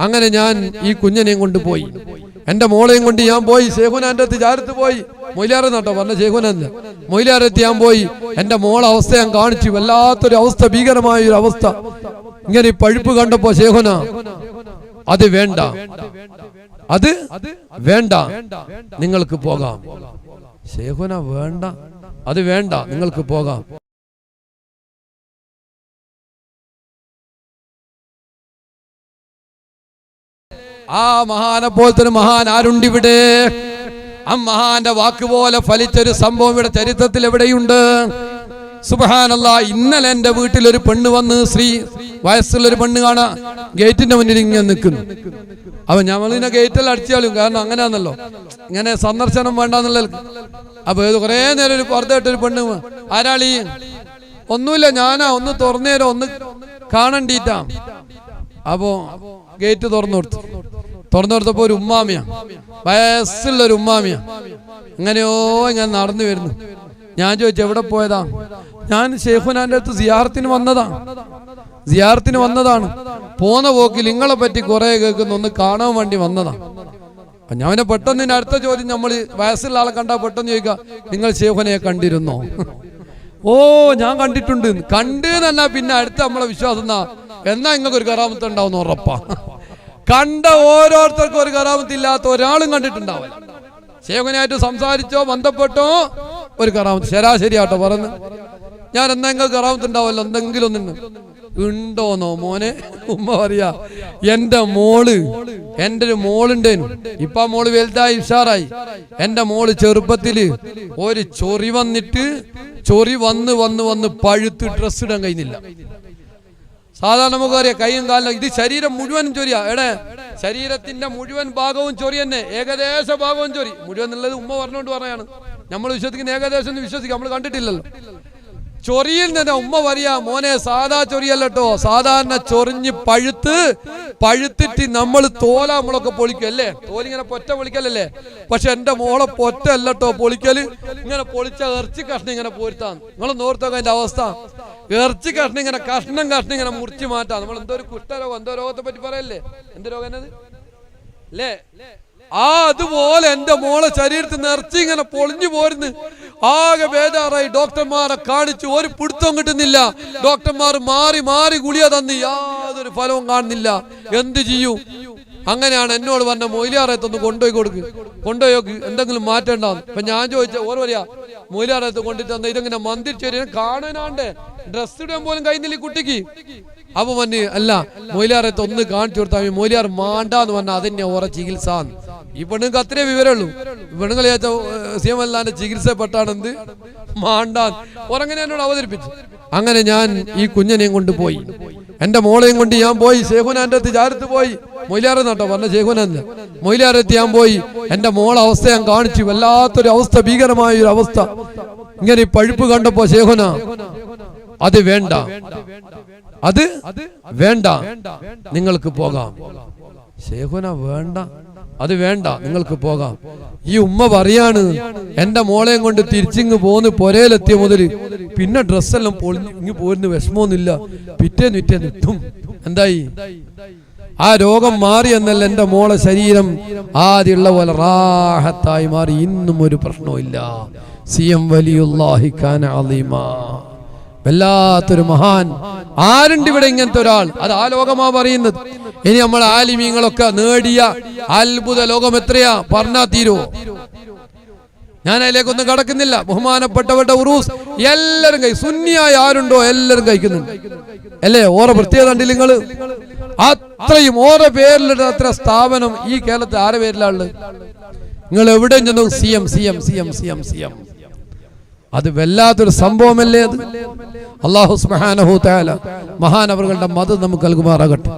അങ്ങനെ ഞാൻ ഈ കുഞ്ഞിനെയും കൊണ്ട് പോയി. എന്റെ മോളെയും കൊണ്ട് ഞാൻ പോയി. ശേഖുനാന്റെ അടുത്ത് ചാരത്ത് പോയി. മൊയിലാറ് നട്ടോ പറഞ്ഞ ശേഖുനല്ല മൊയിലാരെത്തി ഞാൻ പോയി. എന്റെ മോളെ അവസ്ഥ ഞാൻ കാണിച്ചു. വല്ലാത്തൊരു അവസ്ഥ ഭീകരമായ ഒരു അവസ്ഥ. ഇങ്ങനെ പഴുപ്പ് കണ്ടപ്പോ ശേഖുന അത് വേണ്ട. അത് വേണ്ട. നിങ്ങൾക്ക് പോകാം. ശേഖുന വേണ്ട. അത് വേണ്ട. നിങ്ങൾക്ക് പോകാം. ആ മഹാനെ പോലത്തെ മഹാൻ ആരുണ്ടിവിടെ ആ മഹാന്റെ വാക്കുപോലെ ഫലിച്ചൊരു സംഭവം ഇവിടെ ചരിത്രത്തിൽ എവിടെയുണ്ട്? സുബഹാനല്ല ഇന്നലെ എന്റെ വീട്ടിൽ ഒരു പെണ്ണ് വന്ന് സ്ത്രീ വയസ്സുള്ള ഒരു പെണ്ണ് കാണാ ഗേറ്റിന്റെ മുന്നിൽ ഇങ്ങനെ നിൽക്കുന്നു അപ്പൊ ഞമ്മളിങ്ങനെ ഗേറ്റിൽ അടിച്ചാലും കാരണം അങ്ങനെയാണല്ലോ. ഇങ്ങനെ സന്ദർശനം വേണ്ടെന്നുള്ള അപ്പൊ ഇത് കുറേ നേരം ഒരു പുറത്തായിട്ട് ഒരു പെണ്ണ് ആരാളി? ഒന്നുമില്ല ഞാനാ ഒന്ന് തുറന്നേരോ ഒന്ന് കാണണ്ടീറ്റാ അപ്പോ ഗേറ്റ് തുറന്നു കൊടുത്തു. തുറന്നു കൊടുത്തപ്പോ ഒരു ഉമ്മാമിയ. വയസ്സുള്ള ഒരു ഉമ്മാമിയ. അങ്ങനെയോ ഇങ്ങനെ നടന്നു വരുന്നു. ഞാൻ ചോദിച്ചു എവിടെ പോയതാ? ഞാൻ ഷെയ്ഖുനാന്റെ അടുത്ത് സിയാർത്തിന് വന്നതാ. സിയാർത്തിന് വന്നതാണ്. പോന്ന പോക്കിൽ നിങ്ങളെ പറ്റി കുറെ കേൾക്കുന്നു. ഒന്ന് കാണാൻ വേണ്ടി വന്നതാ. ഞാൻ പെട്ടെന്ന് ഇതിന്റെ അടുത്ത ചോദ്യം നമ്മൾ വയസ്സുള്ള ആളെ കണ്ടാ പെട്ടെന്ന് ചോദിക്കുക നിങ്ങൾ ഷെയ്ഖുനെ കണ്ടിരുന്നോ? ഓ ഞാൻ കണ്ടിട്ടുണ്ട്. കണ്ടു എന്നല്ല പിന്നെ അടുത്ത നമ്മളെ വിശ്വാസം എന്നാ എന്നാ നിങ്ങൾക്ക് ഒരു കറാമത്ത് ഉണ്ടാവും ഉറപ്പാ. കണ്ട ഓരോരുത്തർക്കും ഒരു കറാമത്ത് ഇല്ലാത്ത ഒരാളും കണ്ടിട്ടുണ്ടാവില്ല. ശേഖനായിട്ട് സംസാരിച്ചോ ബന്ധപ്പെട്ടോ ഒരു കറാമത്ത് ശരാശരി ആട്ടോ പറഞ്ഞു ഞാൻ എന്തെങ്കിലും കറാമത്ത് ഉണ്ടാവല്ലോ എന്തെങ്കിലും നിന്ന് ഉണ്ടോന്നോ മോനെ? ഉമ്മ പറയാ എന്റെ മോൾ എന്റെ ഒരു മോളുണ്ടേനു ഇപ്പൊ മോൾ വലുതായി ഉഷാറായി. എന്റെ മോൾ ചെറുപ്പത്തിൽ ഒരു ചൊറി വന്നിട്ട് ചൊറി വന്ന് വന്ന് വന്ന് പഴുത്ത് ഡ്രസ് ഇടാൻ കഴിയുന്നില്ല സാധാരണ നമുക്കറിയാം കൈയും കാലിലും ഇത് ശരീരം മുഴുവനും ചൊരിയാ. എടേ ശരീരത്തിന്റെ മുഴുവൻ ഭാഗവും ചൊറി തന്നെ. ഏകദേശ ഭാഗവും ചൊറി. മുഴുവൻ എന്നുള്ളത് ഉമ്മ പറഞ്ഞുകൊണ്ട് പറയാണ്. നമ്മൾ വിശ്വസിക്കുന്ന ഏകദേശം എന്ന് വിശ്വസിക്കാം. നമ്മൾ കണ്ടിട്ടില്ലല്ലോ. ചൊറിയിൽ നിന്ന് ഉമ്മ പറയാ മോനെ സാധാ ചൊറിയല്ലോ സാധാരണ ചൊറിഞ്ഞ് പഴുത്ത് പഴുത്തിട്ട് നമ്മൾ തോല നമ്മളൊക്കെ പൊളിക്കും അല്ലേ? തോലിങ്ങനെ പൊറ്റ പൊളിക്കലല്ലേ? പക്ഷെ എന്റെ മോളെ പൊറ്റ അല്ലട്ടോ പൊളിക്കൽ. ഇങ്ങനെ പൊളിച്ച ഇറച്ചി കഷ്ണം ഇങ്ങനെ പോരുത്താന്ന് നിങ്ങൾ നോർത്തൊക്കെ അവസ്ഥ. ഇറച്ചി കഷ്ണം ഇങ്ങനെ കഷ്ണം കഷ്ണം ഇങ്ങനെ മുറിച്ച് മാറ്റാം. നമ്മൾ എന്തോ ഒരു കുഷ്ഠരോഗം എന്തോ രോഗത്തെ പറ്റി പറയല്ലേ? എന്ത് രോഗം അല്ലേ ആ അതുപോലെ എന്റെ മോളെ ശരീരത്തിൽ നിറച്ച് ഇങ്ങനെ പൊളിഞ്ഞു പോരുന്നു. ആകെ ബേജാറായി. ഡോക്ടർമാരെ കാണിച്ചു ഒരു പിടുത്തം കിട്ടുന്നില്ല. ഡോക്ടർമാർ മാറി മാറി ഗുളിയ തന്ന് യാതൊരു ഫലവും കാണുന്നില്ല. എന്ത് ചെയ്യൂ? അങ്ങനെയാണ് എന്നോട് പറഞ്ഞ മൊയിലാറയത്തൊന്ന് കൊണ്ടുപോയി കൊടുക്ക്. കൊണ്ടുപോയി നോക്ക് എന്തെങ്കിലും മാറ്റേണ്ടാന്ന്. അപ്പൊ ഞാൻ ചോദിച്ച ഓർ പറയാ മൊയിലാറയത്ത് കൊണ്ടിട്ട് തന്ന ഇതിങ്ങനെ മന്ദിരിച്ചു കാണാനാണ്ട് ഡ്രസ് ഇടാൻ പോലും കഴിയുന്നില്ല കുട്ടിക്ക്. അപ്പൊ മഞ്ഞ് അല്ല മൊയിലാറെ ഒന്ന് കാണിച്ചു കൊടുത്താൽ മൊയിലാർ മാണ്ടാന്ന് പറഞ്ഞാൽ അതിന്റെ ഓറെ ചികിത്സ ഈ പെണ്ണുങ്ങൾക്ക് അത്രേ വിവരമുള്ളൂ. പെണ്ണുങ്ങൾ സി എം അല്ലാന്റെ ചികിത്സപ്പെട്ടാണെന്ത്? മാണ്ടാൻ ഉറങ്ങനെ എന്നോട് അവതരിപ്പിച്ചു. അങ്ങനെ ഞാൻ ഈ കുഞ്ഞിനെയും കൊണ്ട് പോയി. എന്റെ മോളെയും കൊണ്ട് ഞാൻ പോയി. ശേഖുനാന്റെ അടുത്ത് ചാരത്ത് പോയി. മൊയിലാറ് നട്ടോ പറഞ്ഞ ശേഖുനന്ന് മൊയിലാറെത്തി ഞാൻ പോയി. എന്റെ മോളെ അവസ്ഥ ഞാൻ കാണിച്ചു. വല്ലാത്തൊരു അവസ്ഥ ഭീകരമായ ഒരു അവസ്ഥ ഇങ്ങനെ ഈ പഴുപ്പ് കണ്ടപ്പോ ശേഖുന അത് വേണ്ട. അത് വേണ്ട. നിങ്ങൾക്ക് പോകാം. ശേഖുന വേണ്ട. അത് വേണ്ട. നിങ്ങൾക്ക് പോകാം. ഈ ഉമ്മ പറയാണ് എന്റെ മോളെയും കൊണ്ട് തിരിച്ചിങ് പോന്ന് പൊരയിലെത്തിയ മുതൽ പിന്നെ ഡ്രസ്സെല്ലാം പൊളിഞ്ഞ് ഇങ്ങ് പോരുന്ന വിഷമമൊന്നുമില്ല. പിറ്റേന്ന് പിറ്റേന്ന് നിത്തും. എന്തായി? ആ രോഗം മാറി എന്നല്ല എന്റെ മോളെ ശരീരം ആദ്യമുള്ള പോലെ റാഹത്തായി മാറി. ഇന്നും ഒരു പ്രശ്നവും ഇല്ല സി എം വലിയുല്ലാഹി ഖാൻ അലീമാ. വല്ലാത്തൊരു മഹാൻ. ആരുണ്ട് ഇവിടെ ഇങ്ങനത്തെ ഒരാൾ? അത് ആ ലോകമാ പറയുന്നത്. ഇനി നമ്മൾ ആലിമീങ്ങളൊക്കെ നേടിയ അത്ഭുത ലോകം എത്രയാ? പറഞ്ഞാ തീരുവോ ഞാൻ അതിലേക്കൊന്നും കടക്കുന്നില്ല. ബഹുമാനപ്പെട്ടവരുടെ ഉറൂസ് എല്ലാരും കൈ സുന്നിയായ ആരുണ്ടോ? എല്ലാരും കഴിക്കുന്നുണ്ട്. അല്ലേ? ഓരോ പ്രത്യേകത കണ്ടില്ല നിങ്ങൾ? അത്രയും ഓരോ പേരിലുള്ള അത്ര സ്ഥാപനം ഈ കേരളത്തിൽ ആരെ പേരിലാണ് നിങ്ങൾ എവിടെയും ചെന്നു C M C M C M C M C M. അത് വല്ലാത്തൊരു സംഭവമല്ലേ അത്? അള്ളാഹു തആല മഹാനവറുകളുടെ മതം നമുക്ക് നൽകുമാറാകട്ടെ.